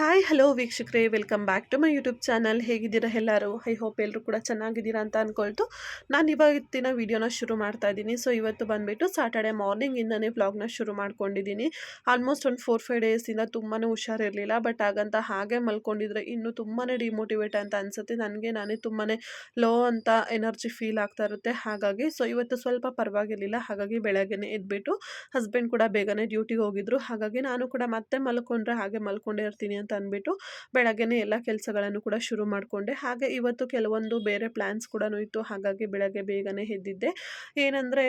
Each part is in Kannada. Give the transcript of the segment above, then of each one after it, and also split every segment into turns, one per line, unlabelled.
ಹಾಯ್ ಹಲೋ ವೀಕ್ಷಕರೇ welcome back to my YouTube channel ಹೇಗಿದ್ದೀರಾ ಎಲ್ಲರೂ? ಐ ಹೋಪ್ ಎಲ್ಲರೂ ಕೂಡ ಚೆನ್ನಾಗಿದ್ದೀರಾ ಅಂತ ಅಂದ್ಕೊಳ್ತು ನಾನು ಇವತ್ತಿನ ವಿಡಿಯೋನ ಶುರು ಮಾಡ್ತಾ ಇದ್ದೀನಿ. ಸೊ ಇವತ್ತು ಬಂದುಬಿಟ್ಟು ಸಾಟರ್ಡೆ ಮಾರ್ನಿಂಗಿಂದನೇ ವ್ಲಾಗ್ನ ಶುರು ಮಾಡ್ಕೊಂಡಿದ್ದೀನಿ. ಆಲ್ಮೋಸ್ಟ್ ಒಂದು ಫೋರ್ ಫೈವ್ ಡೇಸಿಂದ ತುಂಬಾ ಹುಷಾರಿರಲಿಲ್ಲ. ಬಟ್ ಹಾಗಂತ ಹಾಗೆ ಮಲ್ಕೊಂಡಿದ್ರೆ ಇನ್ನೂ ತುಂಬಾ ಡಿಮೋಟಿವೇಟ್ ಅಂತ ಅನಿಸುತ್ತೆ. ನನಗೆ ನಾನೇ ತುಂಬಾ ಲೋ ಅಂತ ಎನರ್ಜಿ ಫೀಲ್ ಆಗ್ತಾ ಇರುತ್ತೆ. ಹಾಗಾಗಿ ಸೊ ಇವತ್ತು ಸ್ವಲ್ಪ ಪರವಾಗಿರಲಿಲ್ಲ. ಹಾಗಾಗಿ ಬೆಳಗ್ಗೆನೇ ಎದ್ಬಿಟ್ಟು ಹಸ್ಬೆಂಡ್ ಕೂಡ ಬೇಗನೆ ಡ್ಯೂಟಿಗೆ ಹೋಗಿದ್ರು. ಹಾಗಾಗಿ ನಾನು ಕೂಡ ಮತ್ತೆ ಮಲ್ಕೊಂಡ್ರೆ ಹಾಗೆ ಮಲ್ಕೊಂಡೇ ಇರ್ತೀನಿ ಅಂತ ಅಂದ್ಬಿಟ್ಟು ಬೆಳಗ್ಗೆನೆ ಎಲ್ಲ ಕೆಲಸಗಳನ್ನು ಕೂಡ ಶುರು ಮಾಡಿಕೊಂಡೆ. ಹಾಗೆ ಇವತ್ತು ಕೆಲವೊಂದು ಬೇರೆ ಪ್ಲ್ಯಾನ್ಸ್ ಕೂಡ ಇತ್ತು. ಹಾಗಾಗಿ ಬೆಳಗ್ಗೆ ಬೇಗನೆ ಎದ್ದಿದ್ದೆ. ಏನಂದರೆ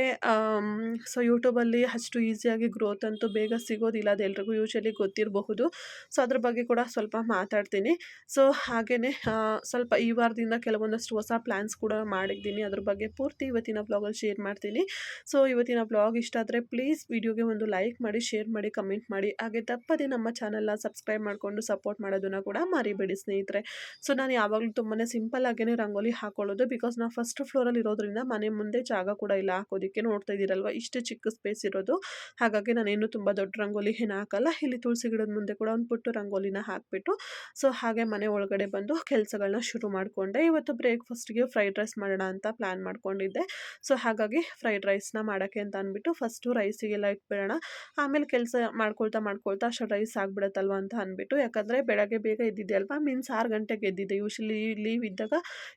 ಸೊ ಯೂಟ್ಯೂಬಲ್ಲಿ ಅಷ್ಟು ಈಸಿಯಾಗಿ ಗ್ರೋತ್ ಅಂತೂ ಬೇಗ ಸಿಗೋದಿಲ್ಲ. ಅದು ಎಲ್ರಿಗೂ ಯೂಶಲಿ ಗೊತ್ತಿರಬಹುದು. ಸೊ ಅದ್ರ ಬಗ್ಗೆ ಕೂಡ ಸ್ವಲ್ಪ ಮಾತಾಡ್ತೀನಿ. ಸೊ ಹಾಗೆಯೇ ಸ್ವಲ್ಪ ಈ ವಾರದಿಂದ ಕೆಲವೊಂದಷ್ಟು ಹೊಸ ಪ್ಲ್ಯಾನ್ಸ್ ಕೂಡ ಮಾಡಿದ್ದೀನಿ. ಅದ್ರ ಬಗ್ಗೆ ಪೂರ್ತಿ ಇವತ್ತಿನ ಬ್ಲಾಗಲ್ಲಿ ಶೇರ್ ಮಾಡ್ತೀನಿ. ಸೊ ಇವತ್ತಿನ ಬ್ಲಾಗ್ ಇಷ್ಟ ಆದರೆ ಪ್ಲೀಸ್ ವಿಡಿಯೋಗೆ ಒಂದು ಲೈಕ್ ಮಾಡಿ ಶೇರ್ ಮಾಡಿ ಕಮೆಂಟ್ ಮಾಡಿ. ಹಾಗೆ ತಪ್ಪದೇ ನಮ್ಮ ಚಾನಲ್ನ ಸಬ್ಸ್ಕ್ರೈಬ್ ಮಾಡಿಕೊಂಡು ಸಪೋರ್ಟ್ ಮಾಡೋದನ್ನು ಕೂಡ ಮರಿಬೇಡಿ ಸ್ನೇಹಿತರೆ. ಸೊ ನಾನು ಯಾವಾಗಲೂ ತುಂಬಾ ಸಿಂಪಲ್ ಆಗೇ ರಂಗೋಲಿ ಹಾಕೊಳ್ಳೋದು ಬಿಕಾಸ್ ನಾವು ಫಸ್ಟ್ ಫ್ಲೋರಲ್ಲಿ ಇರೋದ್ರಿಂದ ಮನೆ ಮುಂದೆ ಜಾಗ ಕೂಡ ಇಲ್ಲ ಹಾಕೋದಕ್ಕೆ ನೋಡ್ತಾ ಇದ್ದೀರಲ್ವ? ಇಷ್ಟು ಚಿಕ್ಕ ಸ್ಪೇಸ್ ಇರೋದು. ಹಾಗಾಗಿ ನಾನೇನು ತುಂಬ ದೊಡ್ಡ ರಂಗೋಲಿ ಏನು ಹಾಕಲ್ಲ. ಇಲ್ಲಿ ತುಳಸಿ ಗಿಡದ ಮುಂದೆ ಕೂಡ ಒಂದು ಪುಟ್ಟು ರಂಗೋಲಿನ ಹಾಕಿಬಿಟ್ಟು ಸೊ ಹಾಗೆ ಮನೆ ಒಳಗಡೆ ಬಂದು ಕೆಲಸಗಳನ್ನ ಶುರು ಮಾಡಿಕೊಂಡೆ. ಇವತ್ತು ಬ್ರೇಕ್ಫಾಸ್ಟ್ಗೆ ಫ್ರೈಡ್ ರೈಸ್ ಮಾಡೋಣ ಅಂತ ಪ್ಲ್ಯಾನ್ ಮಾಡ್ಕೊಂಡಿದ್ದೆ. ಸೊ ಹಾಗಾಗಿ ಫ್ರೈಡ್ ರೈಸ್ನ ಮಾಡೋಕ್ಕೆ ಅಂತ ಅಂದ್ಬಿಟ್ಟು ಫಸ್ಟು ರೈಸಿಗೆಲ್ಲ ಇಟ್ಬಿಡೋಣ. ಆಮೇಲೆ ಕೆಲಸ ಮಾಡ್ಕೊಳ್ತಾ ಮಾಡ್ಕೊಳ್ತಾ ಅಷ್ಟು ರೈಸ್ ಆಗ್ಬಿಡತ್ತಲ್ವ ಅಂತ ಅಂದ್ಬಿಟ್ಟು ಯಾಕಂದರೆ ಬೆಳಗ್ಗೆ ಬೇಗ ಎದ್ದಿದ್ದೆ ಅಲ್ವಾ? ಮೀನ್ಸ್ ಆರು ಗಂಟೆಗೆ ಎದ್ದಿದ್ದೆ. ಯೂಶಲಿ ಲೀವ್ ಇದ್ದಾಗ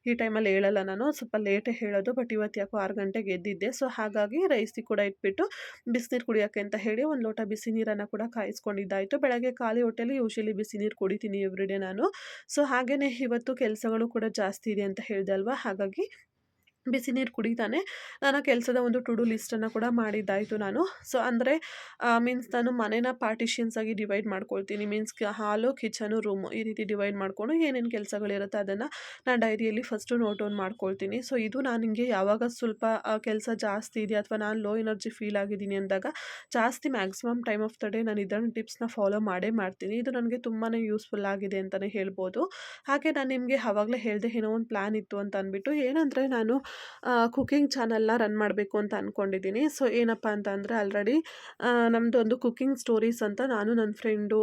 ಈ ಟೈಮಲ್ಲಿ ಹೇಳಲ್ಲ ನಾನು. ಸ್ವಲ್ಪ ಲೇಟೇ ಹೇಳೋದು ಬಟ್ ಇವತ್ತು ಯಾಕೋ ಆರು ಗಂಟೆಗೆ ಎದ್ದಿದ್ದೆ. ಸೊ ಹಾಗಾಗಿ ರೈಸಿ ಕೂಡ ಇಟ್ಬಿಟ್ಟು ಬಿಸಿನೀರು ಕುಡಿಯೋಕ್ಕೆ ಅಂತ ಹೇಳಿ ಒಂದು ಲೋಟ ಬಿಸಿ ನೀರನ್ನು ಕೂಡ ಕಾಯಿಸ್ಕೊಂಡಿದ್ದಾಯಿತು. ಬೆಳಗ್ಗೆ ಖಾಲಿ ಹೊಟ್ಟೆಲಿ ಯೂಶಲಿ ಬಿಸಿ ನೀರು ಕುಡಿತೀನಿ ಎವ್ರಿಡೇ ನಾನು. ಸೊ ಹಾಗೆಯೇ ಇವತ್ತು ಕೆಲಸಗಳು ಕೂಡ ಜಾಸ್ತಿ ಇದೆ ಅಂತ ಹೇಳಿದೆ ಅಲ್ವಾ? ಹಾಗಾಗಿ ಬಿಸಿ ನೀರು ಕುಡಿತಾನೆ. ನನ್ನ ಕೆಲಸದ ಒಂದು ಟು ಡು ಲಿಸ್ಟನ್ನು ಕೂಡ ಮಾಡಿದ್ದಾಯಿತು ನಾನು. ಸೊ ಅಂದರೆ ಮೀನ್ಸ್ ನಾನು ಮನೇನ ಪಾರ್ಟಿಷಿಯನ್ಸ್ ಆಗಿ ಡಿವೈಡ್ ಮಾಡ್ಕೊಳ್ತೀನಿ. ಮೀನ್ಸ್ ಹಾಲು ಕಿಚನು ರೂಮು ಈ ರೀತಿ ಡಿವೈಡ್ ಮಾಡಿಕೊಂಡು ಏನೇನು ಕೆಲಸಗಳಿರುತ್ತೆ ಅದನ್ನು ನಾನು ಡೈರಿಯಲ್ಲಿ ಫಸ್ಟು ನೋಟ್ ಡೌನ್ ಮಾಡ್ಕೊಳ್ತೀನಿ. ಸೊ ಇದು ನಾನು ನಿಮಗೆ ಯಾವಾಗ ಸ್ವಲ್ಪ ಕೆಲಸ ಜಾಸ್ತಿ ಇದೆ ಅಥವಾ ನಾನು ಲೋ ಎನರ್ಜಿ ಫೀಲ್ ಆಗಿದ್ದೀನಿ ಅಂದಾಗ ಜಾಸ್ತಿ maximum time of the day ನಾನು ಇದನ್ನು ಟಿಪ್ಸ್ನ ಫಾಲೋ ಮಾಡೇ ಮಾಡ್ತೀನಿ. ಇದು ನನಗೆ ತುಂಬಾ ಯೂಸ್ಫುಲ್ ಆಗಿದೆ ಅಂತಲೇ ಹೇಳ್ಬೋದು. ಹಾಗೆ ನಾನು ನಿಮಗೆ ಆವಾಗಲೇ ಹೇಳಿದೆ ಏನೋ ಒಂದು ಪ್ಲ್ಯಾನ್ ಇತ್ತು ಅಂತ ಅಂದ್ಬಿಟ್ಟು ಏನಂದರೆ ನಾನು ಕುಕ್ಕಿಂಗ್ ಚಾನಲ್ನ ರನ್ ಮಾಡಬೇಕು ಅಂತ ಅಂದ್ಕೊಂಡಿದ್ದೀನಿ ಸೊ ಏನಪ್ಪ ಅಂತ ಅಂದರೆ ಆಲ್ರೆಡಿ ನಮ್ಮದು ಒಂದು ಕುಕ್ಕಿಂಗ್ ಸ್ಟೋರೀಸ್ ಅಂತ ನಾನು ನನ್ನ ಫ್ರೆಂಡು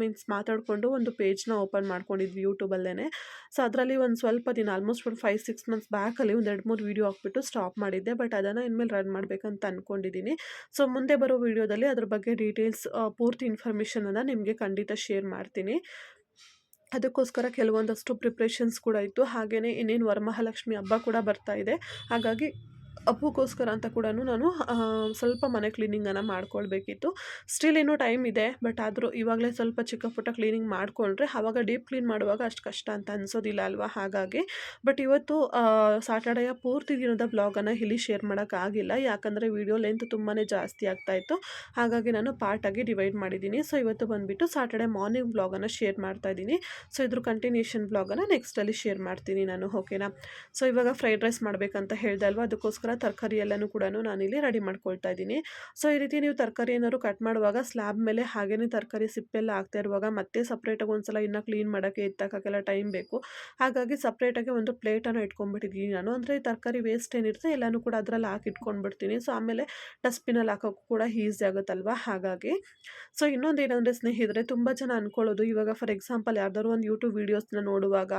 ಮೀನ್ಸ್ ಮಾತಾಡಿಕೊಂಡು ಒಂದು ಪೇಜ್ನ ಓಪನ್ ಮಾಡ್ಕೊಂಡಿದ್ವಿ ಯೂಟ್ಯೂಬಲ್ಲೇ ಸೊ ಅದರಲ್ಲಿ ಒಂದು ಸ್ವಲ್ಪ ದಿನ ಆಲ್ಮೋಸ್ಟ್ ಒಂದು ಫೈವ್ ಸಿಕ್ಸ್ ಮಂತ್ಸ್ ಬ್ಯಾಕಲ್ಲಿ ಒಂದು ಎರಡು, ಮೂರು ವೀಡಿಯೋ ಹಾಕ್ಬಿಟ್ಟು ಸ್ಟಾಪ್ ಮಾಡಿದ್ದೆ. ಬಟ್ ಅದನ್ನು ಇನ್ಮೇಲೆ ರನ್ ಮಾಡಬೇಕಂತ ಅಂದ್ಕೊಂಡಿದ್ದೀನಿ ಸೊ ಮುಂದೆ ಬರೋ ವೀಡಿಯೋದಲ್ಲಿ ಅದ್ರ ಬಗ್ಗೆ ಡೀಟೇಲ್ಸ್ ಪೂರ್ತಿ ಇನ್ಫಾರ್ಮೇಷನನ್ನು ನಿಮಗೆ ಖಂಡಿತ ಶೇರ್ ಮಾಡ್ತೀನಿ. ಅದಕ್ಕೋಸ್ಕರ ಕೆಲವೊಂದಷ್ಟು ಪ್ರಿಪ್ರೇಷನ್ಸ್ ಕೂಡ ಇತ್ತು. ಹಾಗೆಯೇ ಇನ್ನೇನು ವರಮಹಾಲಕ್ಷ್ಮಿ ಹಬ್ಬ ಕೂಡ ಬರ್ತಾ ಇದೆ. ಹಾಗಾಗಿ ಹಬ್ಬಕ್ಕೋಸ್ಕರ ಅಂತ ಕೂಡ ನಾನು ಸ್ವಲ್ಪ ಮನೆ ಕ್ಲೀನಿಂಗನ್ನು ಮಾಡ್ಕೊಳ್ಬೇಕಿತ್ತು. ಸ್ಟಿಲ್ ಇನ್ನೂ ಟೈಮ್ ಇದೆ ಬಟ್ ಆದರೂ ಇವಾಗಲೇ ಸ್ವಲ್ಪ ಚಿಕ್ಕ ಪುಟ್ಟ ಕ್ಲೀನಿಂಗ್ ಮಾಡಿಕೊಂಡ್ರೆ ಆವಾಗ ಡೀಪ್ ಕ್ಲೀನ್ ಮಾಡುವಾಗ ಅಷ್ಟು ಕಷ್ಟ ಅಂತ ಅನಿಸೋದಿಲ್ಲ ಅಲ್ವಾ? ಹಾಗಾಗಿ ಬಟ್ ಇವತ್ತು ಸಾಟರ್ಡೆಯ ಪೂರ್ತಿ ದಿನದ ಬ್ಲಾಗನ್ನು ಇಲ್ಲಿ ಶೇರ್ ಮಾಡೋಕ್ಕಾಗಿಲ್ಲ ಯಾಕಂದರೆ ವಿಡಿಯೋ ಲೆಂತ್ ತುಂಬಾ ಜಾಸ್ತಿ ಆಗ್ತಾಯಿತ್ತು ಹಾಗಾಗಿ ನಾನು ಪಾರ್ಟಾಗಿ ಡಿವೈಡ್ ಮಾಡಿದ್ದೀನಿ. ಸೊ ಇವತ್ತು ಬಂದುಬಿಟ್ಟು ಸಾಟರ್ಡೆ ಮಾರ್ನಿಂಗ್ ಬ್ಲಾಗನ್ನು ಶೇರ್ ಮಾಡ್ತಾ ಇದ್ದೀನಿ. ಸೊ ಇದ್ರ ಕಂಟಿನ್ಯೂಷನ್ ಬ್ಲಾಗನ್ನು ನೆಕ್ಸ್ಟಲ್ಲಿ ಶೇರ್ ಮಾಡ್ತೀನಿ ನಾನು ಓಕೆನಾ ಸೊ ಇವಾಗ ಫ್ರೈಡ್ ರೈಸ್ ಮಾಡಬೇಕಂತ ಹೇಳ್ದೆ ಅಲ್ವಾ? ಅದಕ್ಕೋಸ್ಕರ ತರಕಾರಿ ಎಲ್ಲನೂ ಕೂಡ ನಾನಿಲ್ಲಿ ರೆಡಿ ಮಾಡ್ಕೊಳ್ತಾ ಇದ್ದೀನಿ. ಸೊ, ಈ ರೀತಿ ನೀವು ತರಕಾರಿ ಏನಾದ್ರು ಕಟ್ ಮಾಡುವಾಗ ಸ್ಲ್ಯಾಬ್ ಮೇಲೆ ಹಾಗೇ ತರಕಾರಿ ಸಿಪ್ಪೆಲ್ಲ ಆಗ್ತಾ ಇರುವಾಗ ಮತ್ತೆ ಸಪ್ರೇಟಾಗಿ ಒಂದ್ಸಲ ಇನ್ನೂ ಕ್ಲೀನ್ ಮಾಡೋಕ್ಕೆ ಎತ್ತಕ್ಕಾಗೆಲ್ಲ ಟೈಮ್ ಬೇಕು. ಹಾಗಾಗಿ ಸಪ್ರೇಟಾಗಿ ಒಂದು ಪ್ಲೇಟನ್ನು ಇಟ್ಕೊಂಡ್ಬಿಟ್ಟಿದ್ದೀನಿ ನಾನು. ಅಂದರೆ ತರಕಾರಿ ವೇಸ್ಟ್ ಏನಿರುತ್ತೆ ಎಲ್ಲನೂ ಕೂಡ ಅದರಲ್ಲಿ ಹಾಕಿ ಇಟ್ಕೊಂಡ್ಬಿಡ್ತೀನಿ. ಸೊ, ಆಮೇಲೆ ಡಸ್ಟ್ಬಿನಲ್ಲಿ ಹಾಕೋಕ್ಕೂ ಕೂಡ ಈಸಿ ಆಗುತ್ತಲ್ವ? ಹಾಗಾಗಿ. ಸೊ, ಇನ್ನೊಂದು ಏನಂದರೆ ಸ್ನೇಹಿತರೆ, ತುಂಬ ಜನ ಅಂದ್ಕೊಳ್ಳೋದು ಇವಾಗ ಫಾರ್ ಎಕ್ಸಾಂಪಲ್ ಯಾವ್ದಾದ್ರು ಒಂದು ಯೂಟ್ಯೂಬ್ ವೀಡಿಯೋಸ್ನ ನೋಡುವಾಗ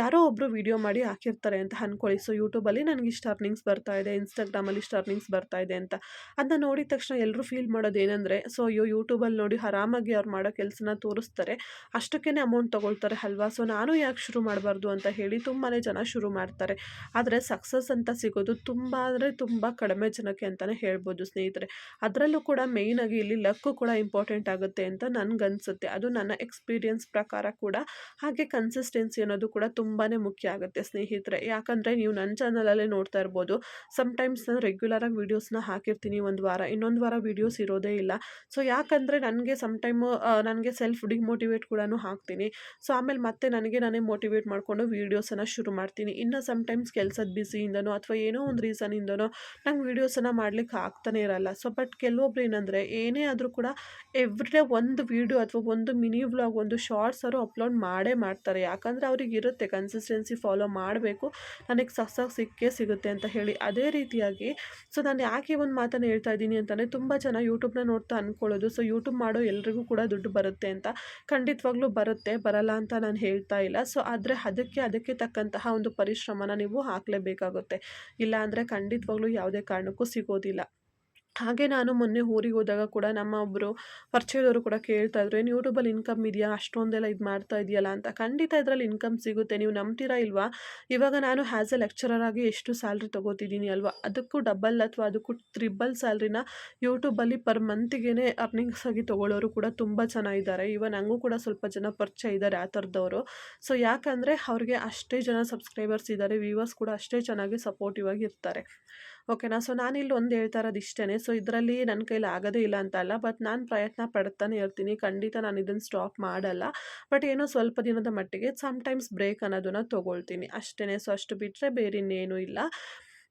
ಯಾರೋ ಒಬ್ಬರು ವೀಡಿಯೋ ಮಾಡಿ ಹಾಕಿರ್ತಾರೆ ಅಂತ ಅಂದ್ಕೊಳ್ಳಿ ಸೊ ಯೂಟ್ಯೂಬಲ್ಲಿ ನನಗೆ ಇಷ್ಟು ಅರ್ನಿಂಗ್ಸ್ ಬರ್ತಾ ಇದೆ ಇನ್ಸ್ಟಾಗ್ರಾಮಲ್ಲಿ ಇಷ್ಟು ಅರ್ನಿಂಗ್ಸ್ ಬರ್ತಾ ಇದೆ ಅಂತ. ಅದನ್ನ ನೋಡಿದ ತಕ್ಷಣ ಎಲ್ಲರೂ ಫೀಲ್ ಮಾಡೋದು ಏನಂದರೆ, ಸೊ ಅಯ್ಯೋ ಯೂಟ್ಯೂಬಲ್ಲಿ ನೋಡಿ ಆರಾಮಾಗಿ ಅವ್ರು ಮಾಡೋ ಕೆಲಸನ ತೋರಿಸ್ತಾರೆ. ಅಷ್ಟಕ್ಕೇ ಅಮೌಂಟ್ ತೊಗೊಳ್ತಾರೆ ಅಲ್ವಾ? ಸೊ ನಾನು ಯಾಕೆ ಶುರು ಮಾಡಬಾರ್ದು? ಅಂತ ಹೇಳಿ ತುಂಬಾ ಜನ ಶುರು ಮಾಡ್ತಾರೆ. ಆದರೆ ಸಕ್ಸಸ್ ಅಂತ ಸಿಗೋದು ತುಂಬ, ಅಂದರೆ ತುಂಬ ಕಡಿಮೆ ಜನಕ್ಕೆ ಅಂತಲೇ ಹೇಳ್ಬೋದು ಸ್ನೇಹಿತರೆ. ಅದರಲ್ಲೂ ಕೂಡ ಮೇಯ್ನಾಗಿ ಇಲ್ಲಿ ಲಕ್ಕು ಕೂಡ ಇಂಪಾರ್ಟೆಂಟ್ ಆಗುತ್ತೆ ಅಂತ ನನಗನ್ಸುತ್ತೆ ಅದು ನನ್ನ ಎಕ್ಸ್ಪೀರಿಯನ್ಸ್ ಪ್ರಕಾರ ಕೂಡ. ಹಾಗೆ ಕನ್ಸಿಸ್ಟೆನ್ಸಿ ಅನ್ನೋದು ಕೂಡ ತುಂಬಾ ಮುಖ್ಯ ಆಗುತ್ತೆ ಸ್ನೇಹಿತರೆ. ಯಾಕಂದರೆ ನೀವು ನನ್ನ ಚಾನಲಲ್ಲೇ ನೋಡ್ತಾ ಇರ್ಬೋದು. ಸಮ್ಟೈಮ್ಸ್ ನಾನು ರೆಗ್ಯುಲರಾಗಿ ವೀಡಿಯೋಸ್ನ ಹಾಕಿರ್ತೀನಿ, ಒಂದು ವಾರ. ಇನ್ನೊಂದು ವಾರ ವೀಡಿಯೋಸ್ ಇರೋದೇ ಇಲ್ಲ. ಸೊ ಯಾಕಂದರೆ ನನಗೆ ಸಮ್ಟೈಮು ನನಗೆ ಸೆಲ್ಫ್ ಡಿಮೋಟಿವೇಟ್ ಕೂಡ ಹಾಕ್ತೀನಿ. ಸೊ ಆಮೇಲೆ ಮತ್ತೆ ನನಗೆ ನಾನೇ ಮೋಟಿವೇಟ್ ಮಾಡಿಕೊಂಡು ವೀಡಿಯೋಸನ್ನು ಶುರು ಮಾಡ್ತೀನಿ. ಇನ್ನು ಸಮ್ಟೈಮ್ಸ್ ಕೆಲಸದ ಬಿಸಿಯಿಂದನೋ ಅಥವಾ ಏನೋ ಒಂದು ರೀಸನಿಂದನೋ ನಂಗೆ ವೀಡಿಯೋಸನ್ನು ಮಾಡ್ಲಿಕ್ಕೆ ಆಗ್ತಾನೆ ಇರಲ್ಲ. ಸೊ ಬಟ್ ಕೆಲವೊಬ್ರು ಏನಂದರೆ ಏನೇ ಆದರೂ ಕೂಡ ಎವ್ರಿಡೇ ಒಂದು ವೀಡಿಯೋ ಅಥವಾ ಒಂದು ಮಿನಿ ವ್ಲಾಗ್ ಒಂದು ಶಾರ್ಟ್ಸ್ ಅವರು ಅಪ್ಲೋಡ್ ಮಾಡೇ ಮಾಡ್ತಾರೆ. ಯಾಕಂದರೆ ಅವ್ರಿಗೆ ಇರುತ್ತೆ ಕನ್ಸಿಸ್ಟೆನ್ಸಿ ಫಾಲೋ ಮಾಡಬೇಕು. ನನಗೆ ಸಕ್ಸಸ್ ಸಿಕ್ಕೇ ಸಿಗುತ್ತೆ ಅಂತ ಹೇಳಿ. ಅದೇ ರೀತಿಯಾಗಿ. ಸೊ ನಾನು ಯಾಕೆ ಒಂದು ಮಾತನ್ನು ಹೇಳ್ತಾ ಇದ್ದೀನಿ ಅಂತಂದರೆ, ತುಂಬ ಜನ ಯೂಟ್ಯೂಬ್ನ ನೋಡ್ತಾ ಅಂದ್ಕೊಳ್ಳೋದು ಸೊ ಯೂಟ್ಯೂಬ್ ಮಾಡೋ ಎಲ್ರಿಗೂ ಕೂಡ ದುಡ್ಡು ಬರುತ್ತೆ ಅಂತ. ಖಂಡಿತವಾಗ್ಲೂ ಬರುತ್ತೆ, ಬರಲ್ಲ ಅಂತ ನಾನು ಹೇಳ್ತಾ ಇಲ್ಲ. ಸೊ ಆದರೆ ಅದಕ್ಕೆ ಅದಕ್ಕೆ ತಕ್ಕಂತಹ ಒಂದು ಪರಿಶ್ರಮನ ನೀವು ಹಾಕಲೇಬೇಕಾಗುತ್ತೆ. ಇಲ್ಲ ಅಂದರೆ ಖಂಡಿತವಾಗ್ಲೂ ಯಾವುದೇ ಕಾರಣಕ್ಕೂ ಸಿಗೋದಿಲ್ಲ. ಹಾಗೆ ನಾನು ಮೊನ್ನೆ ಊರಿಗೆ ಹೋದಾಗ ಕೂಡ ನಮ್ಮ ಒಬ್ಬರು ಪರಿಚಯದವರು ಕೂಡ ಕೇಳ್ತಾ ಇದ್ರು, ಏನು ಯೂಟ್ಯೂಬಲ್ಲಿ ಇನ್ಕಮ್ ಇದೆಯಾ? ಅಷ್ಟೊಂದೆಲ್ಲ ಇದು ಮಾಡ್ತಾ ಇದೆಯಲ್ಲ? ಅಂತ. ಖಂಡಿತ ಇದರಲ್ಲಿ ಇನ್ಕಮ್ ಸಿಗುತ್ತೆ. ನೀವು ನಂಬ್ತೀರಾ ಇಲ್ವಾ? ಇವಾಗ ನಾನು ಆ್ಯಸ್ ಎ ಲೆಕ್ಚರರ್ ಆಗಿ ಎಷ್ಟು ಸ್ಯಾಲ್ರಿ ತೊಗೋತಿದ್ದೀನಿ ಅಲ್ವಾ? ಅದಕ್ಕೂ ಡಬಲ್ ಅಥವಾ ಅದಕ್ಕೂ ತ್ರಿಬಲ್ ಸ್ಯಾಲ್ರಿನ ಯೂಟ್ಯೂಬಲ್ಲಿ ಪರ್ ಮಂತಿಗೆ ಅರ್ನಿಂಗ್ಸ್ ಆಗಿ ತೊಗೊಳ್ಳೋರು ಕೂಡ ತುಂಬ ಜನ ಇದ್ದಾರೆ. ಇವನ್ ನನಗೂ ಕೂಡ ಸ್ವಲ್ಪ ಜನ ಪರಿಚಯ ಇದ್ದಾರೆ ಆ ಥರದವರು. ಸೊ ಯಾಕಂದರೆ ಅವ್ರಿಗೆ ಅಷ್ಟೇ ಜನ ಸಬ್ಸ್ಕ್ರೈಬರ್ಸ್ ಇದ್ದಾರೆ ವ್ಯೂವರ್ಸ್ ಕೂಡ ಅಷ್ಟೇ ಚೆನ್ನಾಗಿ ಸಪೋರ್ಟಿವ್ ಆಗಿ ಇರ್ತಾರೆ. ಓಕೆನಾ ಸೊ ನಾನಿಲ್ಲಿ ಒಂದು ಹೇಳ್ತಾ ಇರೋದು ಇಷ್ಟೇ ಸೊ ಇದರಲ್ಲಿ ನನ್ನ ಕೈಲಿ ಆಗೋದೇ ಇಲ್ಲ ಅಂತ ಅಲ್ಲ, ಬಟ್ ನಾನು ಪ್ರಯತ್ನ ಪಡ್ತಾನೆ ಇರ್ತೀನಿ. ಖಂಡಿತ ನಾನು ಇದನ್ನು ಸ್ಟಾಪ್ ಮಾಡಲ್ಲ. ಬಟ್ ಏನೋ ಸ್ವಲ್ಪ ದಿನದ ಮಟ್ಟಿಗೆ ಸಮ್ಟೈಮ್ಸ್ ಬ್ರೇಕ್ ಅನ್ನೋದನ್ನು ತೊಗೊಳ್ತೀನಿ. ಅಷ್ಟೇ ಸೊ ಅಷ್ಟು ಬಿಟ್ಟರೆ ಬೇರೆ ಇನ್ನೇನು ಇಲ್ಲ.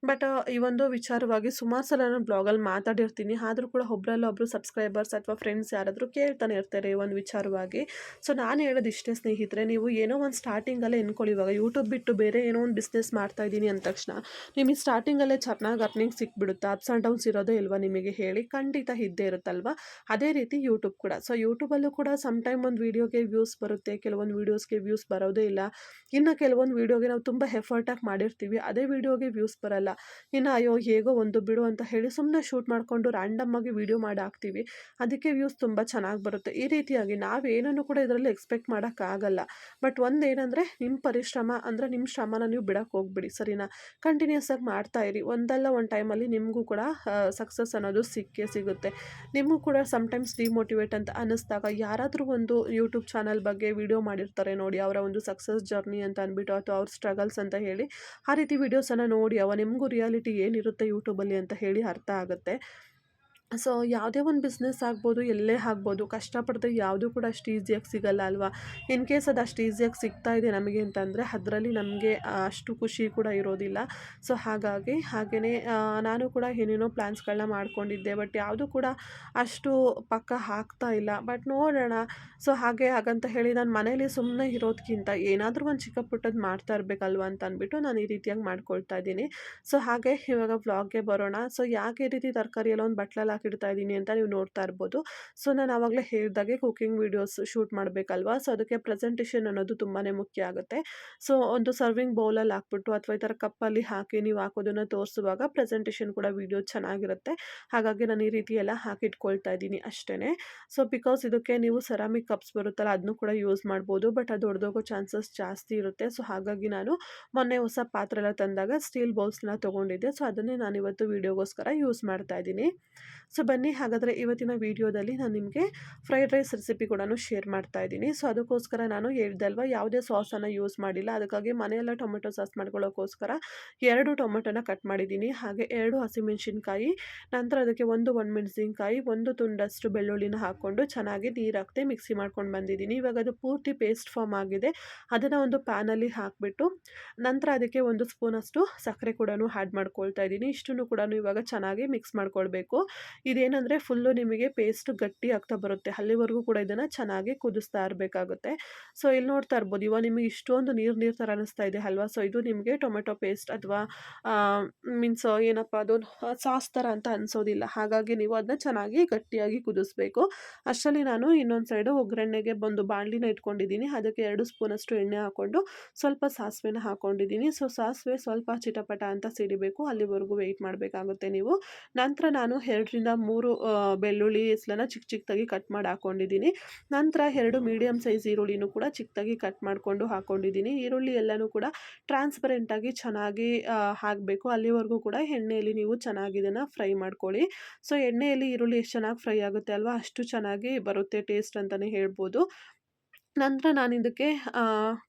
ಬಟ್ ಈ ಒಂದು ವಿಚಾರವಾಗಿ ಸುಮಾರು ಸಲ ನಾನು ಬ್ಲಾಗಲ್ಲಿ ಮಾತಾಡಿರ್ತೀನಿ. ಆದರೂ ಕೂಡ ಒಬ್ರಲ್ಲ ಒಬ್ಬರು ಸಬ್ಸ್ಕ್ರೈಬರ್ಸ್ ಅಥವಾ ಫ್ರೆಂಡ್ಸ್ ಯಾರಾದರೂ ಕೇಳ್ತಾನೆ ಇರ್ತಾರೆ ಈ ಒಂದು ವಿಚಾರವಾಗಿ. ಸೊ, ನಾನು ಹೇಳೋದು ಇಷ್ಟೇ ಸ್ನೇಹಿತರೆ, ನೀವು ಏನೋ ಒಂದು ಸ್ಟಾರ್ಟಿಂಗಲ್ಲೇ ಎನ್ಕೊಳ್ಳಿ ಇವಾಗ ಯೂಟ್ಯೂಬ್ ಬಿಟ್ಟು ಬೇರೆ ಏನೋ ಒಂದು ಬಿಸ್ನೆಸ್ ಮಾಡ್ತಾ ಇದ್ದೀನಿ ಅಂದ ತಕ್ಷಣ, ನಿಮಗೆ ಸ್ಟಾರ್ಟಿಂಗಲ್ಲೇ ಚೆನ್ನಾಗಿ ಅರ್ನಿಂಗ್ ಸಿಕ್ಬಿಡುತ್ತಾ? ಅಪ್ಸ್ ಆ್ಯಂಡ್ ಡೌನ್ಸ್ ಇರೋದೇ ಇಲ್ವಾ ನಿಮಗೆ ಹೇಳಿ ಖಂಡಿತ ಇದ್ದೇ ಇರುತ್ತಲ್ವ? ಅದೇ ರೀತಿ ಯೂಟ್ಯೂಬ್ ಕೂಡ. ಸೊ ಯೂಟ್ಯೂಬಲ್ಲೂ ಕೂಡ ಸಮ್ ಟೈಮ್ ಒಂದು ವೀಡಿಯೋಗೆ ವ್ಯೂಸ್ ಬರುತ್ತೆ, ಕೆಲವೊಂದು ವೀಡಿಯೋಸ್ಗೆ ವ್ಯೂಸ್ ಬರೋದೇ ಇಲ್ಲ. ಇನ್ನು ಕೆಲವೊಂದು ವೀಡಿಯೋಗೆ ನಾವು ತುಂಬ ಎಫರ್ಟಾಗಿ ಮಾಡಿರ್ತೀವಿ. ಅದೇ ವೀಡಿಯೋಗೆ ವ್ಯೂಸ್ ಬರಲ್ಲ. ಇನ್ನು ಅಯ್ಯೋ ಹೇಗೋ ಒಂದು ಬಿಡು ಅಂತ ಹೇಳಿ ಸುಮ್ಮನೆ ಶೂಟ್ ಮಾಡಿಕೊಂಡು ರ್ಯಾಂಡಮ್ ಆಗಿ ವೀಡಿಯೋ ಮಾಡಿ ಹಾಕ್ತೀವಿ. ಅದಕ್ಕೆ ವ್ಯೂಸ್ ತುಂಬ ಚೆನ್ನಾಗಿ ಬರುತ್ತೆ. ಈ ರೀತಿಯಾಗಿ ನಾವು ಏನನ್ನು ಕೂಡ ಇದರಲ್ಲಿ ಎಕ್ಸ್ಪೆಕ್ಟ್ ಮಾಡೋಕ್ಕಾಗಲ್ಲ ಬಟ್ ಒಂದು ಏನಂದರೆ ನಿಮ್ಮ ಪರಿಶ್ರಮ ಅಂದರೆ ನಿಮ್ಮ ಶ್ರಮನ ನೀವು ಬಿಡೋಕ್ಕೆ ಹೋಗ್ಬಿಡಿ ಸರಿನಾ? ಕಂಟಿನ್ಯೂಸ್ ಆಗಿ ಮಾಡ್ತಾ ಇರಿ. ಒಂದಲ್ಲ ಒಂದು ಟೈಮಲ್ಲಿ ನಿಮಗೂ ಕೂಡ ಸಕ್ಸಸ್ ಅನ್ನೋದು ಸಿಕ್ಕೇ ಸಿಗುತ್ತೆ. ನಿಮಗೂ ಕೂಡ ಸಮಟೈಮ್ಸ್ ಡಿಮೋಟಿವೇಟ್ ಅಂತ ಅನ್ನಿಸ್ದಾಗ ಯಾರಾದರೂ ಒಂದು ಯೂಟ್ಯೂಬ್ ಚಾನಲ್ ಬಗ್ಗೆ ವಿಡಿಯೋ ಮಾಡಿರ್ತಾರೆ ನೋಡಿ, ಅವರ ಒಂದು ಸಕ್ಸಸ್ ಜರ್ನಿ ಅಂತ ಅಂದ್ಬಿಟ್ಟು ಅಥವಾ ಅವ್ರ ಸ್ಟ್ರಗಲ್ಸ್ ಅಂತ ಹೇಳಿ, ಆ ರೀತಿ ವೀಡಿಯೋಸನ್ನು ನೋಡಿ, ಅವ ನಿಮಗೂ ರಿಯಾಲಿಟಿ ಏನಿರುತ್ತೆ ಯೂಟ್ಯೂಬಲ್ಲಿ ಅಂತ ಹೇಳಿ ಅರ್ಥ ಆಗುತ್ತೆ. ಸೊ ಯಾವುದೇ ಒಂದು ಬಿಸ್ನೆಸ್ ಆಗ್ಬೋದು, ಎಲ್ಲೇ ಆಗ್ಬೋದು ಕಷ್ಟಪಡದೆ ಯಾವುದೂ ಕೂಡ ಅಷ್ಟು ಈಸಿಯಾಗಿ ಸಿಗಲ್ಲ ಅಲ್ವಾ? ಇನ್ ಕೇಸ್ ಅದು ಅಷ್ಟು ಈಸಿಯಾಗಿ ಸಿಗ್ತಾ ಇದೆ ನಮಗೆ ಅಂತಂದರೆ ಅದರಲ್ಲಿ ನಮಗೆ ಅಷ್ಟು ಖುಷಿ ಕೂಡ ಇರೋದಿಲ್ಲ. ಸೊ ಹಾಗಾಗಿ ಹಾಗೆಯೇ ನಾನು ಕೂಡ ಏನೇನೋ ಪ್ಲ್ಯಾನ್ಸ್ಗಳನ್ನ ಮಾಡ್ಕೊಂಡಿದ್ದೆ, ಬಟ್ ಯಾವುದೂ ಕೂಡ ಅಷ್ಟು ಪಕ್ಕ ಆಗ್ತಾ ಇಲ್ಲ. ಬಟ್ ನೋಡೋಣ. ಸೊ ಹಾಗೆ ಹಾಗಂತ ಹೇಳಿ ನಾನು ಮನೇಲಿ ಸುಮ್ಮನೆ ಇರೋದಕ್ಕಿಂತ ಏನಾದರೂ ಒಂದು ಚಿಕ್ಕ ಪುಟ್ಟದ್ದು ಮಾಡ್ತಾ ಇರಬೇಕಲ್ವ ಅಂತ ಅಂದ್ಬಿಟ್ಟು ನಾನು ಈ ರೀತಿಯಾಗಿ ಮಾಡ್ಕೊಳ್ತಾ ಇದ್ದೀನಿ. ಸೊ ಹಾಗೆ ಇವಾಗ ವ್ಲಾಗ್ಗೆ ಬರೋಣ. ಸೊ ಯಾಕೆ ರೀತಿ ತರಕಾರಿ ಎಲ್ಲ ಒಂದು ಬಟ್ಲಲ್ಲಿ ಹಾಕಿಡ್ತಾ ಇದ್ದೀನಿ ಅಂತ ನೀವು ನೋಡ್ತಾ ಇರ್ಬೋದು. ಸೊ, ನಾನು ಆವಾಗಲೇ ಹೇಳಿದಾಗೆ ಕುಕಿಂಗ್ ವೀಡಿಯೋಸ್ ಶೂಟ್ ಮಾಡಬೇಕಲ್ವಾ? ಸೊ, ಅದಕ್ಕೆ ಪ್ರೆಸೆಂಟೇಷನ್ ಅನ್ನೋದು ತುಂಬಾ ಮುಖ್ಯ ಆಗುತ್ತೆ. ಸೊ, ಒಂದು ಸರ್ವಿಂಗ್ ಬೌಲಲ್ಲಿ ಹಾಕ್ಬಿಟ್ಟು ಅಥವಾ ಈ ಥರ ಕಪ್ಪಲ್ಲಿ ಹಾಕಿ ನೀವು ಹಾಕೋದನ್ನು ತೋರಿಸುವಾಗ ಪ್ರೆಸೆಂಟೇಷನ್ ಕೂಡ ವೀಡಿಯೋ ಚೆನ್ನಾಗಿರುತ್ತೆ. ಹಾಗಾಗಿ ನಾನು ಈ ರೀತಿ ಎಲ್ಲ ಹಾಕಿಟ್ಕೊಳ್ತಾ ಇದ್ದೀನಿ ಅಷ್ಟೇ ಸೊ, ಬಿಕಾಸ್ ಇದಕ್ಕೆ ನೀವು ಸೆರಾಮಿಕ್ ಕಪ್ಸ್ ಬರುತ್ತಲ್ಲ ಅದನ್ನು ಕೂಡ ಯೂಸ್ ಮಾಡ್ಬೋದು. ಬಟ್ ಅದು ಹೊಡೆದೋಗೋ ಚಾನ್ಸಸ್ ಜಾಸ್ತಿ ಇರುತ್ತೆ. ಸೊ, ಹಾಗಾಗಿ ನಾನು ಮೊನ್ನೆ ಹೊಸ ಪಾತ್ರೆ ಎಲ್ಲ ತಂದಾಗ ಸ್ಟೀಲ್ ಬೌಲ್ಸ್ನ ತೊಗೊಂಡಿದ್ದೆ. ಸೊ, ಅದನ್ನೇ ನಾನು ಇವತ್ತು ವೀಡಿಯೋಗೋಸ್ಕರ ಯೂಸ್ ಮಾಡ್ತಾ ಇದ್ದೀನಿ. ಸೊ ಬನ್ನಿ, ಹಾಗಾದರೆ ಇವತ್ತಿನ ವೀಡಿಯೋದಲ್ಲಿ ನಾನು ನಿಮಗೆ ಫ್ರೈಡ್ ರೈಸ್ ರೆಸಿಪಿ ಕೂಡ ಶೇರ್ ಮಾಡ್ತಾ ಇದ್ದೀನಿ. ಸೊ ಅದಕ್ಕೋಸ್ಕರ ನಾನು ಹೇಳ್ದಲ್ವ, ಯಾವುದೇ ಸಾಸನ್ನು ಯೂಸ್ ಮಾಡಿಲ್ಲ. ಅದಕ್ಕಾಗಿ ಮನೆಯೆಲ್ಲ ಟೊಮೆಟೊ ಸಾಸ್ ಮಾಡ್ಕೊಳ್ಳೋಕ್ಕೋಸ್ಕರ ಎರಡು ಟೊಮೆಟೊನ ಕಟ್ ಮಾಡಿದ್ದೀನಿ. ಹಾಗೆ ಎರಡು ಹಸಿಮೆಣಸಿನ್ಕಾಯಿ, ನಂತರ ಅದಕ್ಕೆ ಒಂದು ಒಣಮೆಣಸಿನ್ಕಾಯಿ, ಒಂದು ತುಂಡಷ್ಟು ಬೆಳ್ಳುಳ್ಳಿನ ಹಾಕ್ಕೊಂಡು ಚೆನ್ನಾಗಿ ನೀರು ಹಾಕ್ತೆ ಮಿಕ್ಸಿ ಮಾಡ್ಕೊಂಡು ಬಂದಿದ್ದೀನಿ. ಇವಾಗ ಅದು ಪೂರ್ತಿ ಪೇಸ್ಟ್ ಫಾರ್ಮ್ ಆಗಿದೆ. ಅದನ್ನು ಒಂದು ಪ್ಯಾನಲ್ಲಿ ಹಾಕಿಬಿಟ್ಟು, ನಂತರ ಅದಕ್ಕೆ ಒಂದು ಸ್ಪೂನಷ್ಟು ಸಕ್ಕರೆ ಕೂಡ ಆ್ಯಡ್ ಮಾಡ್ಕೊಳ್ತಾ ಇದ್ದೀನಿ. ಇಷ್ಟನ್ನು ಕೂಡ ಇವಾಗ ಚೆನ್ನಾಗಿ ಮಿಕ್ಸ್ ಮಾಡ್ಕೊಳ್ಬೇಕು. ಇದೇನಂದರೆ ಫುಲ್ಲು ನಿಮಗೆ ಪೇಸ್ಟ್ ಗಟ್ಟಿ ಆಗ್ತಾ ಬರುತ್ತೆ. ಅಲ್ಲಿವರೆಗೂ ಕೂಡ ಇದನ್ನು ಚೆನ್ನಾಗಿ ಕುದಿಸ್ತಾ ಇರಬೇಕಾಗುತ್ತೆ. ಸೊ, ಇಲ್ಲಿ ನೋಡ್ತಾ ಇರ್ಬೋದು. ಇವಾಗ ನಿಮಗೆ ಇಷ್ಟೊಂದು ನೀರು ನೀರು ಥರ ಅನ್ನಿಸ್ತಾ ಇದೆ ಅಲ್ವಾ? ಸೊ, ಇದು ನಿಮಗೆ ಟೊಮೆಟೊ ಪೇಸ್ಟ್ ಅಥವಾ ಮೀನ್ಸ್ ಏನಪ್ಪ ಅದು ಸಾಸ್ ಥರ ಅಂತ ಅನಿಸೋದಿಲ್ಲ. ಹಾಗಾಗಿ ನೀವು ಅದನ್ನ ಚೆನ್ನಾಗಿ ಗಟ್ಟಿಯಾಗಿ ಕುದಿಸ್ಬೇಕು. ಅಷ್ಟರಲ್ಲಿ ನಾನು ಇನ್ನೊಂದು ಸೈಡು ಒಗ್ಗರಣೆಗೆ ಬಂದು ಬಾಣಲಿನ ಇಟ್ಕೊಂಡಿದ್ದೀನಿ. ಅದಕ್ಕೆ ಎರಡು ಸ್ಪೂನಷ್ಟು ಎಣ್ಣೆ ಹಾಕ್ಕೊಂಡು ಸ್ವಲ್ಪ ಸಾಸಿವೆನ ಹಾಕ್ಕೊಂಡಿದ್ದೀನಿ ಸೊ, ಸಾಸಿವೆ ಸ್ವಲ್ಪ ಚಿಟಪಟ ಅಂತ ಸಿಡಿಬೇಕು. ಅಲ್ಲಿವರೆಗೂ ವೆಯ್ಟ್ ಮಾಡಬೇಕಾಗುತ್ತೆ ನೀವು. ನಂತರ ನಾನು ಎರಡರಿಂದ ಮೂರು ಬೆಳ್ಳುಳ್ಳಿ ಹೆಸ್ಲನ್ನ ಚಿಕ್ಕ ಚಿಕ್ಕದಾಗಿ ಕಟ್ ಮಾಡಿ ಹಾಕ್ಕೊಂಡಿದ್ದೀನಿ ನಂತರ ಎರಡು ಮೀಡಿಯಮ್ ಸೈಜ್ ಈರುಳ್ಳಿನೂ ಕೂಡ ಚಿಕ್ಕದಾಗಿ ಕಟ್ ಮಾಡಿಕೊಂಡು ಹಾಕ್ಕೊಂಡಿದ್ದೀನಿ ಈರುಳ್ಳಿ ಎಲ್ಲನೂ ಕೂಡ ಟ್ರಾನ್ಸ್ಪರೆಂಟಾಗಿ ಚೆನ್ನಾಗಿ ಹಾಕಬೇಕು. ಅಲ್ಲಿವರೆಗೂ ಕೂಡ ಎಣ್ಣೆಯಲ್ಲಿ ನೀವು ಚೆನ್ನಾಗಿ ಇದನ್ನು ಫ್ರೈ ಮಾಡ್ಕೊಳ್ಳಿ. ಸೊ ಎಣ್ಣೆಯಲ್ಲಿ ಈರುಳ್ಳಿ ಎಷ್ಟು ಚೆನ್ನಾಗಿ ಫ್ರೈ ಆಗುತ್ತೆ ಅಲ್ವಾ? ಅಷ್ಟು ಚೆನ್ನಾಗಿ ಬರುತ್ತೆ ಟೇಸ್ಟ್ ಅಂತಲೇ ಹೇಳ್ಬೋದು. ನಂತರ ನಾನು ಇದಕ್ಕೆ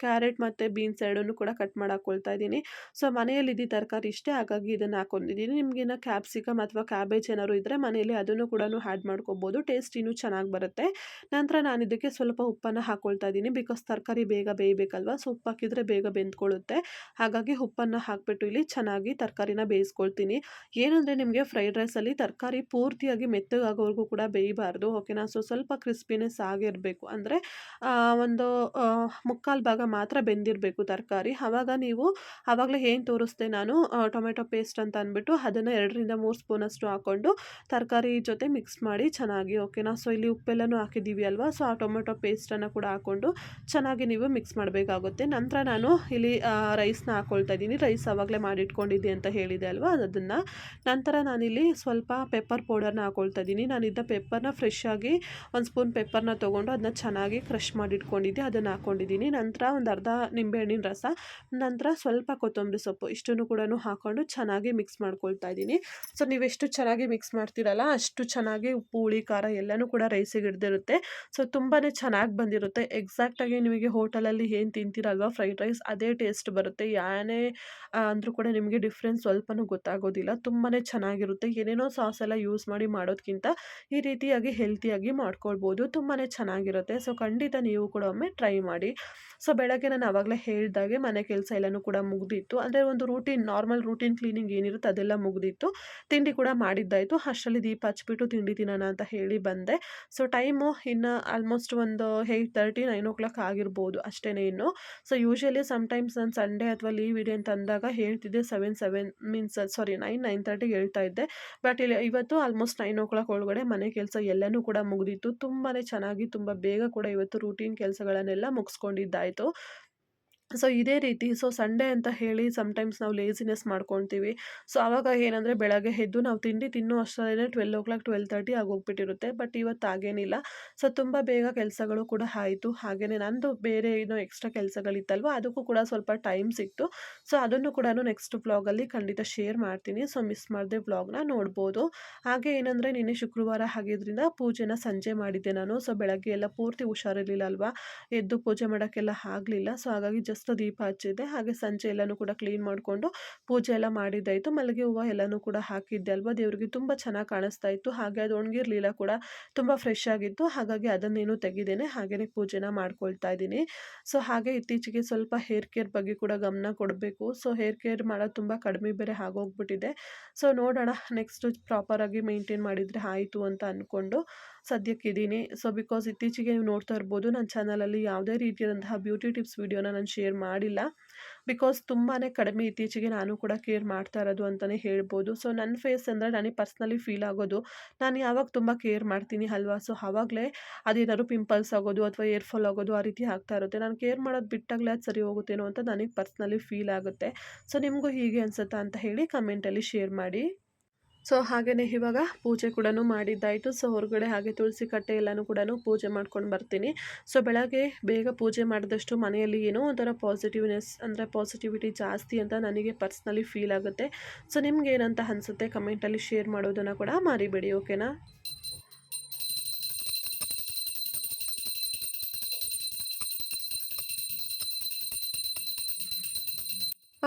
ಕ್ಯಾರೆಟ್ ಮತ್ತು ಬೀನ್ಸ್ ಎರಡನ್ನೂ ಕೂಡ ಕಟ್ ಮಾಡಿ ಇದ್ದೀನಿ. ಸೊ ಮನೆಯಲ್ಲಿದ್ದ ತರಕಾರಿ ಇಷ್ಟೇ, ಹಾಗಾಗಿ ಇದನ್ನು ಹಾಕೊಂಡಿದ್ದೀನಿ. ನಿಮಗಿನ್ನ ಕ್ಯಾಪ್ಸಿಕಮ್ ಅಥವಾ ಕ್ಯಾಬೇಜ್ ಏನಾದ್ರು ಇದ್ದರೆ ಮನೆಯಲ್ಲಿ ಅದನ್ನು ಕೂಡ ಆ್ಯಡ್ ಮಾಡ್ಕೊಬೋದು. ಟೇಸ್ಟ್ ಇನ್ನೂ ಚೆನ್ನಾಗಿ ಬರುತ್ತೆ. ನಂತರ ನಾನು ಇದಕ್ಕೆ ಸ್ವಲ್ಪ ಉಪ್ಪನ್ನು ಹಾಕ್ಕೊಳ್ತಾ ಇದ್ದೀನಿ. ಬಿಕಾಸ್ ತರಕಾರಿ ಬೇಗ ಬೇಯಬೇಕಲ್ವ, ಸೊ ಉಪ್ಪು ಹಾಕಿದರೆ ಬೇಗ ಬೆಂದ್ಕೊಳ್ಳುತ್ತೆ. ಹಾಗಾಗಿ ಉಪ್ಪನ್ನು ಹಾಕಿಬಿಟ್ಟು ಇಲ್ಲಿ ಚೆನ್ನಾಗಿ ತರಕಾರಿನ ಬೇಯಿಸ್ಕೊಳ್ತೀನಿ. ಏನಂದರೆ ನಿಮಗೆ ಫ್ರೈಡ್ ರೈಸಲ್ಲಿ ತರಕಾರಿ ಪೂರ್ತಿಯಾಗಿ ಮೆತ್ತಗಾಗೋವರೆಗೂ ಕೂಡ ಬೇಯಬಾರ್ದು. ಓಕೆನಾ? ಸೊ, ಸ್ವಲ್ಪ ಕ್ರಿಸ್ಪಿನೆಸ್ ಆಗಿರಬೇಕು. ಅಂದರೆ ಒಂದು ಮುಕ್ಕಾಲು ಭಾಗ ಮಾತ್ರ ಬೆಂದಿರಬೇಕು ತರಕಾರಿ. ಆವಾಗ ನೀವು ಆವಾಗಲೇ ಏನು ತೋರಿಸ್ದೆ ನಾನು ಟೊಮೆಟೊ ಪೇಸ್ಟ್ ಅಂತ ಅಂದ್ಬಿಟ್ಟು ಅದನ್ನು ಎರಡರಿಂದ ಮೂರು ಸ್ಪೂನಷ್ಟು ಹಾಕ್ಕೊಂಡು ತರಕಾರಿ ಜೊತೆ ಮಿಕ್ಸ್ ಮಾಡಿ ಚೆನ್ನಾಗಿ, ಓಕೆನಾ? ಸೊ, ಇಲ್ಲಿ ಉಪ್ಪೆಲ್ಲನೂ ಹಾಕಿದ್ದೀವಿ ಅಲ್ವಾ? ಸೊ, ಆ ಟೊಮೆಟೊ ಪೇಸ್ಟನ್ನು ಕೂಡ ಹಾಕ್ಕೊಂಡು ಚೆನ್ನಾಗಿ ನೀವು ಮಿಕ್ಸ್ ಮಾಡಬೇಕಾಗುತ್ತೆ. ನಂತರ ನಾನು ಇಲ್ಲಿ ರೈಸ್ನ ಹಾಕ್ಕೊಳ್ತಾ ಇದ್ದೀನಿ. ರೈಸ್ ಆವಾಗಲೇ ಮಾಡಿಟ್ಕೊಂಡಿದ್ದೆ ಅಂತ ಹೇಳಿದೆ ಅಲ್ವಾ? ಅದನ್ನು. ನಂತರ ನಾನಿಲ್ಲಿ ಸ್ವಲ್ಪ ಪೆಪ್ಪರ್ ಪೌಡರ್ನ ಹಾಕ್ಕೊಳ್ತಾ ಇದ್ದೀನಿ. ನಾನಿದ್ದ ಪೆಪ್ಪರ್ನ ಫ್ರೆಶ್ ಆಗಿ ಒಂದು ಸ್ಪೂನ್ ಪೆಪ್ಪರ್ನ ತೊಗೊಂಡು ಅದನ್ನ ಚೆನ್ನಾಗಿ ಕ್ರಷ್ ಮಾಡಿಟ್ಕೊಂಡಿದ್ದೆ ಅದನ್ನು ಹಾಕ್ಕೊಂಡಿದ್ದೀನಿ ನಂತರ ಒಂದು ಅರ್ಧ ನಿಂಬೆಹಣ್ಣಿನ ರಸ, ನಂತರ ಸ್ವಲ್ಪ ಕೊತ್ತಂಬರಿ ಸೊಪ್ಪು, ಇಷ್ಟನ್ನು ಕೂಡ ಹಾಕ್ಕೊಂಡು ಚೆನ್ನಾಗಿ ಮಿಕ್ಸ್ ಮಾಡ್ಕೊಳ್ತಾ ಇದ್ದೀನಿ. ಸೊ ನೀವೆಷ್ಟು ಚೆನ್ನಾಗಿ ಮಿಕ್ಸ್ ಮಾಡ್ತೀರಲ್ಲ, ಅಷ್ಟು ಚೆನ್ನಾಗಿ ಉಪ್ಪು ಹುಳಿ ಖಾರ ಎಲ್ಲನೂ ಕೂಡ ರೈಸಿಗೆ ಹಿಡ್ದಿರುತ್ತೆ. ಸೊ ತುಂಬಾ ಚೆನ್ನಾಗಿ ಬಂದಿರುತ್ತೆ. ಎಕ್ಸಾಕ್ಟಾಗಿ ನಿಮಗೆ ಹೋಟೆಲಲ್ಲಿ ಏನು ತಿಂತೀರಲ್ವ ಫ್ರೈಡ್ ರೈಸ್ ಅದೇ ಟೇಸ್ಟ್ ಬರುತ್ತೆ. ಯಾನೇ ಅಂದರೂ ಕೂಡ ನಿಮಗೆ ಡಿಫ್ರೆನ್ಸ್ ಸ್ವಲ್ಪನೂ ಗೊತ್ತಾಗೋದಿಲ್ಲ. ತುಂಬಾ ಚೆನ್ನಾಗಿರುತ್ತೆ. ಏನೇನೋ ಸಾಸ್ ಎಲ್ಲ ಯೂಸ್ ಮಾಡಿ ಮಾಡೋದಕ್ಕಿಂತ ಈ ರೀತಿಯಾಗಿ ಹೆಲ್ತಿಯಾಗಿ ಮಾಡ್ಕೊಳ್ಬೋದು. ತುಂಬಾ ಚೆನ್ನಾಗಿರುತ್ತೆ. ಸೊ ಖಂಡಿತ ನೀವು ಕೂಡ ಒಮ್ಮೆ ಟ್ರೈ ಮಾಡಿ. ಸೊ ಬೆಳಗ್ಗೆ ನಾನು ಆವಾಗಲೇ ಹೇಳಿದಾಗೆ ಮನೆ ಕೆಲಸ ಎಲ್ಲನೂ ಕೂಡ ಮುಗ್ದಿತ್ತು. ಅಂದರೆ ಒಂದು ರೂಟೀನ್ ನಾರ್ಮಲ್ ರೂಟೀನ್ ಕ್ಲೀನಿಂಗ್ ಏನಿರುತ್ತೆ ಅದೆಲ್ಲ ಮುಗ್ದಿತ್ತು. ತಿಂಡಿ ಕೂಡ ಮಾಡಿದ್ದಾಯಿತು. ಅಷ್ಟರಲ್ಲಿ ದೀಪ ಹಚ್ಬಿಟ್ಟು ತಿಂಡಿ ತಿನ್ನೋಣ ಅಂತ ಹೇಳಿ ಬಂದೆ. ಸೊ ಟೈಮು ಇನ್ನು ಆಲ್ಮೋಸ್ಟ್ ಒಂದು eight thirty nine o'clock ಆಗಿರ್ಬೋದು ಅಷ್ಟೇ ಇನ್ನು. ಸೊ ಯೂಶ್ವಲಿ ಸಮ್ಟೈಮ್ಸ್ ನಾನು ಸಂಡೇ ಅಥವಾ ಲೀವ್ ಇದೆ ಅಂತ ಅಂದಾಗ ಹೇಳ್ತಿದ್ದೆ seven seven means sorry nine nine thirty ಹೇಳ್ತಾ ಇದ್ದೆ. ಬಟ್ ಇಲ್ಲಿ ಇವತ್ತು ಆಲ್ಮೋಸ್ಟ್ ನೈನ್ ಓ ಕ್ಲಾಕ್ ಒಳಗಡೆ ಮನೆ ಕೆಲಸ ಎಲ್ಲನೂ ಕೂಡ ಮುಗಿದಿತ್ತು. ತುಂಬಾ ಚೆನ್ನಾಗಿ, ತುಂಬ ಬೇಗ ಕೂಡ ಇವತ್ತು ರೂಟೀನ್ ಕೆಲಸಗಳನ್ನೆಲ್ಲ ಮುಗಿಸ್ಕೊಂಡಿದ್ದಾಯಿತು. ಸೊ ಇದೇ ರೀತಿ, ಸೊ ಸಂಡೇ ಅಂತ ಹೇಳಿ ಸಮ್ಟೈಮ್ಸ್ ನಾವು ಲೇಸಿನೆಸ್ ಮಾಡ್ಕೊತೀವಿ ಸೊ ಆವಾಗ ಏನಂದರೆ ಬೆಳಗ್ಗೆ ಎದ್ದು ನಾವು ತಿಂಡಿ ತಿನ್ನೋ ಅಷ್ಟರಲ್ಲೇ twelve o'clock twelve thirty ಆಗೋಗ್ಬಿಟ್ಟಿರುತ್ತೆ ಬಟ್ ಇವತ್ತು ಹಾಗೇನಿಲ್ಲ. ಸೊ ತುಂಬ ಬೇಗ ಕೆಲಸಗಳು ಕೂಡ ಆಯಿತು. ಹಾಗೆಯೇ ನಂದು ಬೇರೆ ಏನೋ ಎಕ್ಸ್ಟ್ರಾ ಕೆಲಸಗಳಿತ್ತಲ್ವ, ಅದಕ್ಕೂ ಕೂಡ ಸ್ವಲ್ಪ ಟೈಮ್ ಸಿಕ್ತು. ಸೊ ಅದನ್ನು ಕೂಡ ನೆಕ್ಸ್ಟ್ ವ್ಲಾಗಲ್ಲಿ ಖಂಡಿತ ಶೇರ್ ಮಾಡ್ತೀನಿ. ಸೊ ಮಿಸ್ ಮಾಡದೆ ವ್ಲಾಗ್ನ ನೋಡ್ಬೋದು. ಹಾಗೆ ಏನಂದರೆ ನಿನ್ನೆ ಶುಕ್ರವಾರ ಆಗಿದ್ದರಿಂದ ಪೂಜೆನ ಸಂಜೆ ಮಾಡಿದ್ದೆ ನಾನು. ಸೊ ಬೆಳಗ್ಗೆ ಎಲ್ಲ ಪೂರ್ತಿ ಹುಷಾರಿರಲಿಲ್ಲ ಅಲ್ವಾ? ಎದ್ದು ಪೂಜೆ ಮಾಡೋಕ್ಕೆಲ್ಲ ಆಗಲಿಲ್ಲ. ಸೊ ಹಾಗಾಗಿ ಜಸ್ಟ್ ದೀಪ ಹಚ್ಚಿದ್ದೆ. ಹಾಗೆ ಸಂಜೆ ಎಲ್ಲನೂ ಕೂಡ ಕ್ಲೀನ್ ಮಾಡಿಕೊಂಡು ಪೂಜೆ ಎಲ್ಲ ಮಾಡಿದ್ದಾಯಿತು. ಮಲ್ಲಿಗೆ ಹೂವು ಎಲ್ಲನೂ ಕೂಡ ಹಾಕಿದ್ದೆ ಅಲ್ವಾ? ದೇವರಿಗೆ ತುಂಬ ಚೆನ್ನಾಗಿ ಕಾಣಿಸ್ತಾ ಇತ್ತು. ಹಾಗೆ ಅದು ಒಣಗಿರಲಿಲ್ಲ ಕೂಡ ತುಂಬ ಫ್ರೆಶ್ ಆಗಿತ್ತು. ಹಾಗಾಗಿ ಅದನ್ನೇನು ತೆಗೆದೇನೆ ಹಾಗೆಯೇ ಪೂಜೆನ ಮಾಡ್ಕೊಳ್ತಾ ಇದ್ದೀನಿ. ಸೊ ಹಾಗೆ ಇತ್ತೀಚೆಗೆ ಸ್ವಲ್ಪ ಹೇರ್ ಕೇರ್ ಬಗ್ಗೆ ಕೂಡ ಗಮನ ಕೊಡಬೇಕು. ಸೊ ಹೇರ್ ಕೇರ್ ಮಾಡೋದು ತುಂಬ ಕಡಿಮೆ ಬೇರೆ ಆಗೋಗ್ಬಿಟ್ಟಿದೆ. ಸೊ ನೋಡೋಣ ನೆಕ್ಸ್ಟ್ ಪ್ರಾಪರಾಗಿ ಮೇಂಟೈನ್ ಮಾಡಿದರೆ ಆಯಿತು ಅಂತ ಅಂದ್ಕೊಂಡು ಸದ್ಯಕ್ಕಿದ್ದೀನಿ. ಸೊ ಬಿಕಾಸ್ ಇತ್ತೀಚೆಗೆ ನೀವು ನೋಡ್ತಾ ಇರ್ಬೋದು ನನ್ನ ಚಾನಲಲ್ಲಿ ಯಾವುದೇ ರೀತಿಯಾದಂತಹ ಬ್ಯೂಟಿ ಟಿಪ್ಸ್ ವೀಡಿಯೋನ ನಾನು ಶೇರ್ ಮಾಡಿಲ್ಲ. ಬಿಕಾಸ್ ತುಂಬಾ ಕಡಿಮೆ ಇತ್ತೀಚೆಗೆ ನಾನು ಕೂಡ ಕೇರ್ ಮಾಡ್ತಾ ಇರೋದು ಅಂತಲೇ ಹೇಳ್ಬೋದು. ಸೊ ನನ್ನ ಫೇಸ್ ಅಂದರೆ ನನಗೆ ಪರ್ಸ್ನಲಿ ಫೀಲ್ ಆಗೋದು. ನಾನು ಯಾವಾಗ ತುಂಬ ಕೇರ್ ಮಾಡ್ತೀನಿ ಅಲ್ವಾ? ಸೊ ಆವಾಗಲೇ ಅದೇನಾದ್ರು ಪಿಂಪಲ್ಸ್ ಆಗೋದು ಅಥವಾ ಏರ್ ಫಾಲ್ ಆಗೋದು ಆ ರೀತಿ ಆಗ್ತಾ ಇರುತ್ತೆ. ನಾನು ಕೇರ್ ಮಾಡೋದು ಬಿಟ್ಟಾಗಲೇ ಅದು ಸರಿ ಹೋಗುತ್ತೇನೋ ಅಂತ ನನಗೆ ಪರ್ಸ್ನಲಿ ಫೀಲ್ ಆಗುತ್ತೆ. ಸೊ ನಿಮಗೂ ಹೀಗೆ ಅನಿಸುತ್ತಾ ಅಂತ ಹೇಳಿ ಕಮೆಂಟಲ್ಲಿ ಶೇರ್ ಮಾಡಿ. ಸೊ ಹಾಗೆಯೇ ಇವಾಗ ಪೂಜೆ ಕೂಡ ಮಾಡಿದ್ದಾಯಿತು. ಸೊ ಹೊರಗಡೆ ಹಾಗೆ ತುಳಸಿ ಕಟ್ಟೆ ಎಲ್ಲನೂ ಕೂಡ ಪೂಜೆ ಮಾಡ್ಕೊಂಡು ಬರ್ತೀನಿ. ಸೊ ಬೆಳಗ್ಗೆ ಬೇಗ ಪೂಜೆ ಮಾಡಿದಷ್ಟು ಮನೆಯಲ್ಲಿ ಏನೋ ಒಂಥರ ಪಾಸಿಟಿವ್ನೆಸ್ ಅಂದರೆ ಪಾಸಿಟಿವಿಟಿ ಜಾಸ್ತಿ ಅಂತ ನನಗೆ ಪರ್ಸ್ನಲಿ ಫೀಲ್ ಆಗುತ್ತೆ. ಸೊ ನಿಮ್ಗೆ ಏನಂತ ಅನಿಸುತ್ತೆ? ಕಮೆಂಟಲ್ಲಿ ಶೇರ್ ಮಾಡೋದನ್ನು ಕೂಡ ಮಾರಿಬೇಡಿ ಓಕೆನಾ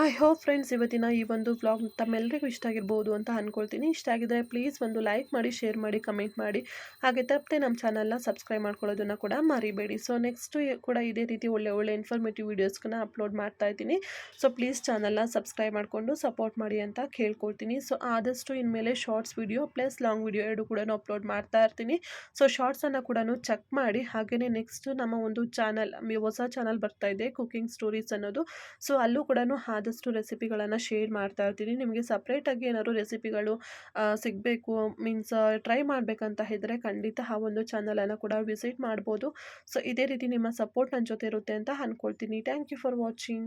ಐ ಹೋಪ್ ಫ್ರೆಂಡ್ಸ್, ಇವತ್ತಿನ ಈ ಒಂದು ವ್ಲಾಗ್ ತಮ್ಮೆಲ್ಲರಿಗೂ ಇಷ್ಟ ಆಗಿರ್ಬೋದು ಅಂತ ಅಂದ್ಕೊಳ್ತೀನಿ ಇಷ್ಟ ಆಗಿದ್ರೆ ಪ್ಲೀಸ್ ಒಂದು ಲೈಕ್ ಮಾಡಿ, ಶೇರ್ ಮಾಡಿ, ಕಮೆಂಟ್ ಮಾಡಿ. ಹಾಗೆ ತಪ್ಪದೆ ನಮ್ಮ ಚಾನಲ್ನ ಸಬ್ಸ್ಕ್ರೈಬ್ ಮಾಡ್ಕೊಳ್ಳೋದನ್ನು ಕೂಡ ಮರಿಬೇಡಿ. ಸೊ, ನೆಕ್ಸ್ಟು ಕೂಡ ಇದೇ ರೀತಿ ಒಳ್ಳೆ ಒಳ್ಳೆ ಇನ್ಫಾರ್ಮೇಟಿವ್ ವೀಡಿಯೋಸ್ನ ಅಪ್ಲೋಡ್ ಮಾಡ್ತಾ ಇದ್ದೀನಿ. ಸೊ, ಪ್ಲೀಸ್ ಚಾನಲ್ನ ಸಬ್ಸ್ಕ್ರೈಬ್ ಮಾಡಿಕೊಂಡು ಸಪೋರ್ಟ್ ಮಾಡಿ ಅಂತ ಕೇಳ್ಕೊಳ್ತೀನಿ. ಸೊ, ಆದಷ್ಟು ಇನ್ಮೇಲೆ shorts video plus long video ಎರಡು ಕೂಡ ಅಪ್ಲೋಡ್ ಮಾಡ್ತಾ ಇರ್ತೀನಿ. ಸೊ ಶಾರ್ಟ್ಸನ್ನು ಕೂಡ ಚೆಕ್ ಮಾಡಿ. ಹಾಗೆಯೇ ನೆಕ್ಸ್ಟು ನಮ್ಮ ಒಂದು ಚಾನಲ್ ಹೊಸ ಚಾನಲ್ ಬರ್ತಾ ಇದೆ ಕುಕಿಂಗ್ ಸ್ಟೋರೀಸ್ ಅನ್ನೋದು. ಸೊ, ಅಲ್ಲೂ ಕೂಡ ಆದಷ್ಟು ರೆಸಿಪಿಗಳನ್ನು ಶೇರ್ ಮಾಡ್ತಾ ಇರ್ತೀನಿ. ನಿಮಗೆ ಸಪ್ರೇಟಾಗಿ ಏನಾದ್ರು ರೆಸಿಪಿಗಳು ಸಿಗಬೇಕು ಮೀನ್ಸ್ ಟ್ರೈ ಮಾಡಬೇಕಂತ ಇದ್ದರೆ ಖಂಡಿತ ಆ ಒಂದು ಚಾನಲನ್ನು ಕೂಡ ವಿಸಿಟ್ ಮಾಡ್ಬೋದು. ಸೊ ಇದೇ ರೀತಿ ನಿಮ್ಮ ಸಪೋರ್ಟ್ ನನ್ನ ಜೊತೆ ಇರುತ್ತೆ ಅಂತ ಅಂದ್ಕೊಳ್ತೀನಿ ಥ್ಯಾಂಕ್ ಯು ಫಾರ್ ವಾಚಿಂಗ್